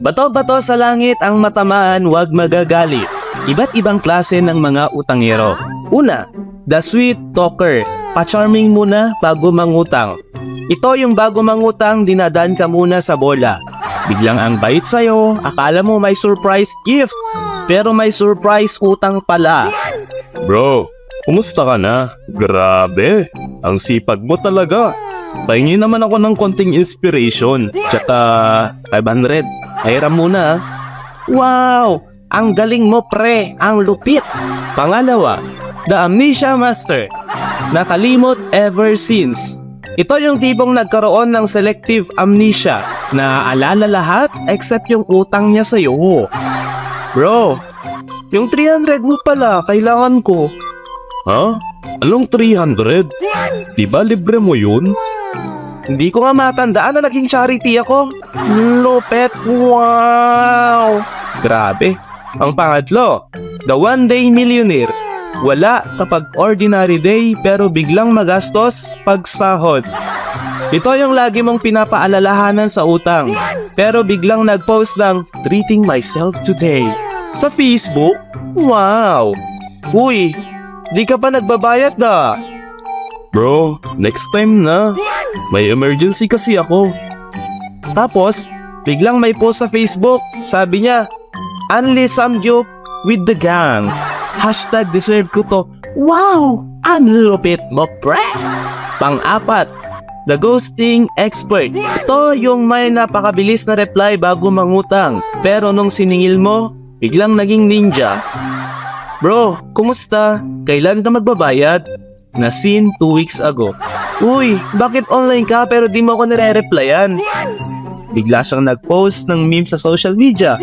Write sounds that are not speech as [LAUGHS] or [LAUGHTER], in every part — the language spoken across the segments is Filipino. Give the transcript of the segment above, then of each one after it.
Bato-bato sa langit ang matamaan, wag magagalit. Iba't ibang klase ng mga utangero. Una, the sweet talker. Pa-charming muna bago mangutang. Ito yung bago mangutang, dinadaan ka muna sa bola. Biglang ang bait sa'yo, akala mo may surprise gift. Pero may surprise utang pala. Bro, kumusta ka na? Grabe, ang sipag mo talaga. Pahingi naman ako ng konting inspiration. Tsaka 500. Hiram muna ah. Wow! Ang galing mo pre! Ang lupit! Pangalawa, The Amnesia Master. Nakalimot ever since. Ito yung tipong nagkaroon ng selective amnesia na alala lahat except yung utang niya sa'yo. Bro, yung 300 mo pala, kailangan ko. Ha? Anong 300? Di ba libre mo yun? Hindi ko nga matandaan na naging charity ako. Lupet, wow! Grabe. Ang pangatlo, the one day millionaire. Wala kapag ordinary day pero biglang magastos pag sahod. Ito yung lagi mong pinapaalalahanan sa utang. Pero biglang nag-post ng treating myself today. Sa Facebook? Wow! Uy, di ka pa nagbabayad na. Bro, next time na. May emergency kasi ako. Tapos, biglang may post sa Facebook. Sabi niya, Unli Samgyup with the gang. Hashtag deserve ko to. Wow! Ang lupit mo, pre! Pang-apat, The Ghosting Expert. Ito yung may napakabilis na reply bago mangutang. Pero nung siningil mo, biglang naging ninja. Bro, kumusta? Kailan ka magbabayad? Nasin 2 weeks ago. Uy, bakit online ka pero di mo ako nire-replyan? Bigla siyang nag-post ng meme sa social media.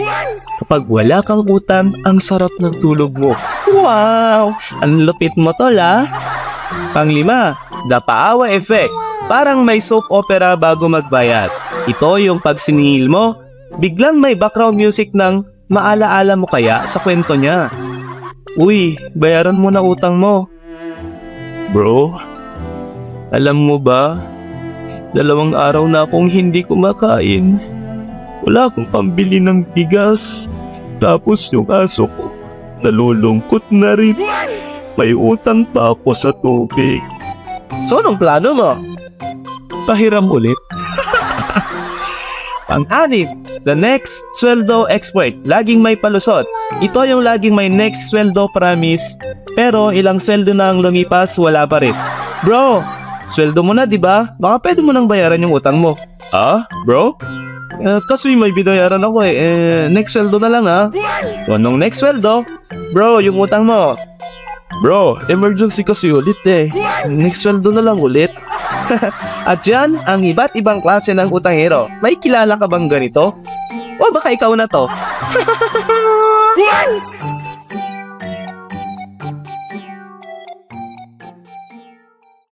Kapag wala kang utang, ang sarap ng tulog mo. Wow! Ang lupit mo tol ah! Panglima, the paawa effect. Parang may soap opera bago magbayad. Ito yung pag siningil mo, biglang may background music ng maalaala mo kaya sa kwento niya. Uy, bayaran mo na utang mo. Bro, alam mo ba, dalawang araw na akong hindi kumakain. Wala akong pambili ng bigas. Tapos yung aso ko, nalulungkot na rin. May utang pa ako sa tubig. So, anong plano mo? Pahiram ulit. [LAUGHS] Pang-anim, the next sweldo expert. Laging may palusot. Ito yung laging may next sweldo promise. Pero ilang sweldo na ang lumipas, wala pa rin. Bro, sweldo mo na, di ba? Baka pwede mo nang bayaran yung utang mo. Ah, bro? Eh, kasi may binayaran ako eh. eh next sweldo na lang ha. O, nung next sweldo, bro, yung utang mo. Bro, emergency kasi ulit eh. Next sweldo na lang ulit. [LAUGHS] At yan, ang iba't ibang klase ng utangero. May kilala ka bang ganito? O baka ikaw na to? [LAUGHS]